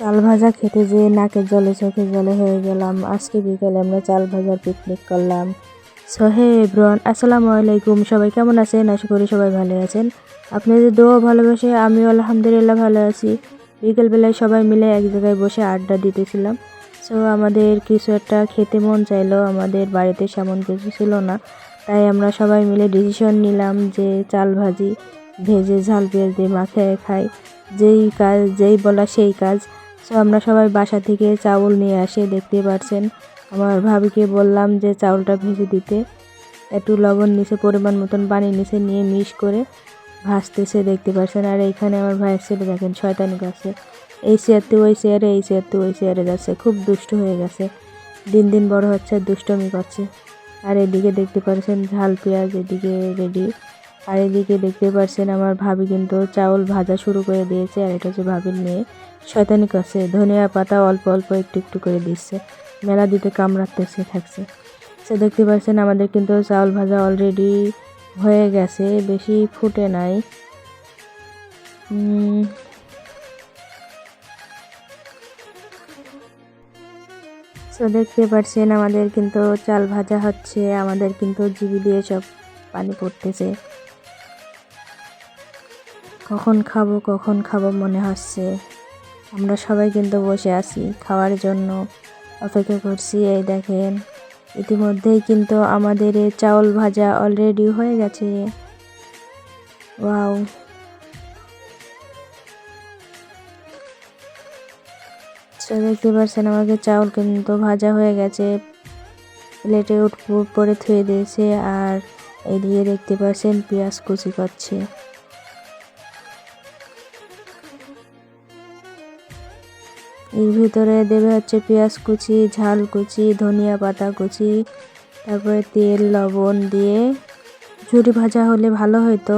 চাল ভাজা খেতে যেয়ে নাকের জলে চোখে জলে হয়ে গেলাম। আজকে বিকেলে আমরা চাল ভাজার পিকনিক করলাম। সো হে এভরিওয়ান, আসসালামু আলাইকুম। সবাই কেমন আছেন? আশা করি সবাই ভালো আছেন। আপনাদের দোয়া ভালোবাসে, আমিও আলহামদুলিল্লাহ ভালো আছি। বিকেলবেলায় সবাই মিলে এক জায়গায় বসে আড্ডা দিতেছিলাম। সো আমাদের কিছু একটা খেতে মন চাইলো, আমাদের বাড়িতে সেমন কিছু ছিল না। তাই আমরা সবাই মিলে ডিসিশন নিলাম যে চাল ভাজি, ভেজে ঝাল পেঁয়াজ দিয়ে মাখিয়ে খাই। যেই কাজ, যেই বলা সেই কাজ। সো আমরা সবাই বাসা থেকে চাউল নিয়ে আসে, দেখতে পাচ্ছেন আমার ভাবিকে বললাম যে, চাউলটা ভেজে দিতে। একটু লবণ নিচে, পরিমাণ মতন পানি নিচে নিয়ে মিশ করে ভাসতেছে দেখতে পাচ্ছেন আর এখানে আমার ভাইয়ের ছেলে দেখেন, শয়তানি গাছে এই চেয়ারতে, ওই চেয়ারে, এই চেয়ারতে, ওই চেয়ারে যাচ্ছে। খুব দুষ্ট হয়ে গেছে। দিন দিন বড় হচ্ছে, দুষ্টমি করছে। আর এদিকে দেখতে পাচ্ছেন ঝাল পেঁয়াজ এদিকে রেডি আর এদিকে দেখতে পাচ্ছেন আমার ভাবি কিন্তু চাউল ভাজা শুরু করে দিয়েছে, আর এটা হচ্ছে ভাবির মেয়ে শয়তানি করছে। ধনিয়া পাতা অল্প অল্প একটু একটু করে দিচ্ছে। মেলা দিতে কামড়াতেছে, থাকছে। সে দেখতে পাচ্ছেন আমাদের কিন্তু চাউল ভাজা অলরেডি হয়ে গেছে, বেশি ফুটে নাই। তো দেখতে পাচ্ছেন আমাদের কিন্তু চাল ভাজা হচ্ছে, আমাদের কিন্তু জিবি দিয়ে সব পানি পড়তেছে। কখন খাব কখন খাব মনে হচ্ছে। আমরা সবাই কিন্তু বসে আছি খাওয়ার জন্য। অপেক্ষা করছি, এই দেখেন, ইতিমধ্যেই কিন্তু আমাদের চাউল ভাজা অলরেডি হয়ে গেছে। ওয়াও। দেখতে পাচ্ছেন আমাকে চাউল কিন্তু ভাজা হয়ে গেছে। প্লেটে উপরে থুয়ে দিয়েছে আর এদিকে দেখতে পাচ্ছেন পেঁয়াজ কুচি করছে। এর ভিতরে দেবে হচ্ছে পেঁয়াজ কুচি, ঝাল কুচি, ধনিয়া পাতা কুচি, তারপরে তেল, লবণ দিয়ে ঝুরি ভাজা হলে ভালো হতো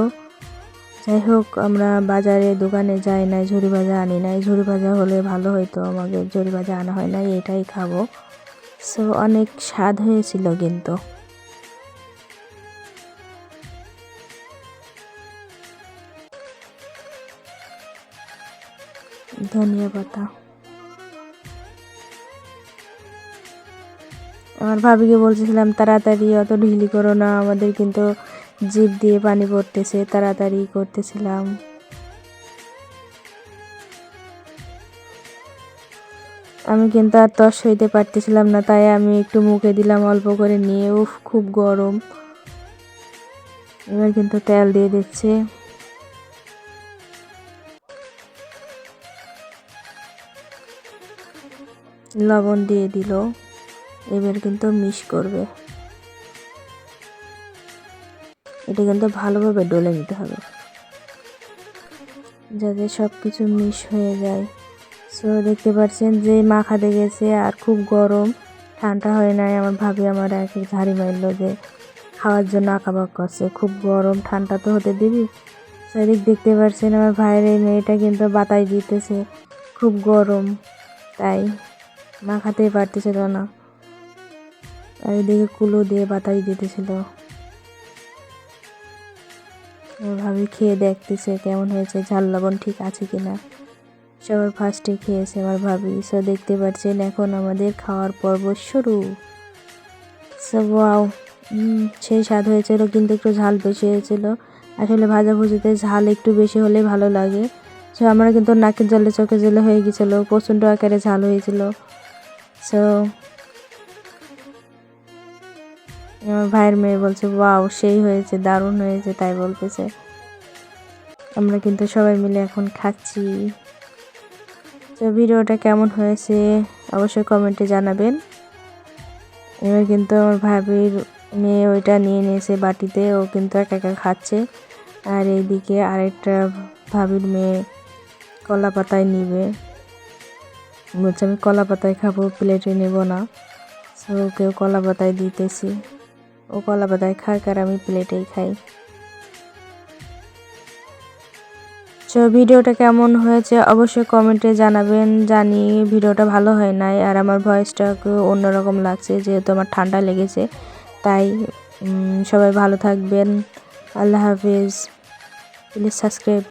যাই হোক, আমরা বাজারে দোকানে যাই নাই, ঝুরি ভাজা আনি নাই। ঝুরি ভাজা হলে ভালো হতো আমাকে ঝুরি ভাজা আনা হয় নাই, এটাই খাব। সো অনেক স্বাদ হয়েছিল কিন্তু। ধনিয়া পাতা। আমার ভাবিকে বলতেছিলাম, তাড়াতাড়ি অত ঢিলি করো না, আমাদের কিন্তু জিপ দিয়ে পানি পড়তেছে, তাড়াতাড়ি করতেছিলাম। আমি কিন্তু আর তস হইতে পারতেছিলাম না, তাই আমি একটু মুখে দিলাম অল্প করে নিয়ে। উফ, খুব গরম। এবার কিন্তু তেল দিয়ে দিচ্ছে। লবণ দিয়ে দিল। এবার কিন্তু মিশ করবে। এটা কিন্তু ভালোভাবে ডলে নিতে হবে। যাতে সব কিছু মিশ হয়ে যায়। সো দেখতে পাচ্ছেন যে মাখাতে গেছে আর খুব গরম। ঠান্ডা হয় নাই আমার ভাবি আমার এক ঝাড়ি মারলো যে খাওয়ার জন্য আঁকাবাক করছে। খুব গরম, ঠান্ডা তো হতে দিবি সেদিক দেখতে পাচ্ছেন আমার ভাইয়ের এই মেয়েটা কিন্তু বাতাই দিতেছে। খুব গরম, তাই মাখাতেই পারতেছিল না। আর এদিকে কুলো দিয়ে বাতাস দিতেছিল। ভাবি খেয়ে দেখতেছে কেমন হয়েছে, ঝাল লবণ ঠিক আছে কিনা। সবার ফার্স্টে খেয়েছে আমার ভাবি। সো দেখতে পাচ্ছেন এখন আমাদের খাওয়ার পর্ব শুরু। সো ওয়াও সেই স্বাদ হয়েছিল, কিন্তু একটু ঝাল বেশি হয়েছিল। আসলে ভাজা ভুজিতে ঝাল একটু বেশি হলে ভালো লাগে। সো আমরা কিন্তু নাকের জলে চোখে জলে হয়ে গেছিল, প্রচণ্ড আকারে ঝাল হয়েছিল। সো আমার ভাইয়ের মেয়ে বলছে, ওয়াও, সেই হয়েছে, দারুণ হয়েছে, তাই বলতেছে। আমরা কিন্তু সবাই মিলে এখন খাচ্ছি। তো ভিডিওটা কেমন হয়েছে অবশ্যই কমেন্টে জানাবেন। এবার কিন্তু আমার ভাবির মেয়ে ওইটা নিয়ে নিয়েছে বাটিতে, ও কিন্তু একা একা খাচ্ছে। আর এইদিকে আরেকটা ভাবির মেয়ে কলা পাতায় নিবে। বলছে, আমি কলা পাতায় খাব, প্লেটে নেব না। সো কেউ কলা পাতায় দিতেছি। ও কলা খাক আর আমি প্লেটেই খাই। তো ভিডিওটা কেমন হয়েছে অবশ্যই কমেন্টে জানাবেন জানি ভিডিওটা ভালো হয় নাই আর আমার ভয়েসটাকে অন্যরকম লাগছে, যেহেতু আমার ঠান্ডা লেগেছে। তাই সবাই ভালো থাকবেন। আল্লাহ হাফিজ। Please subscribe.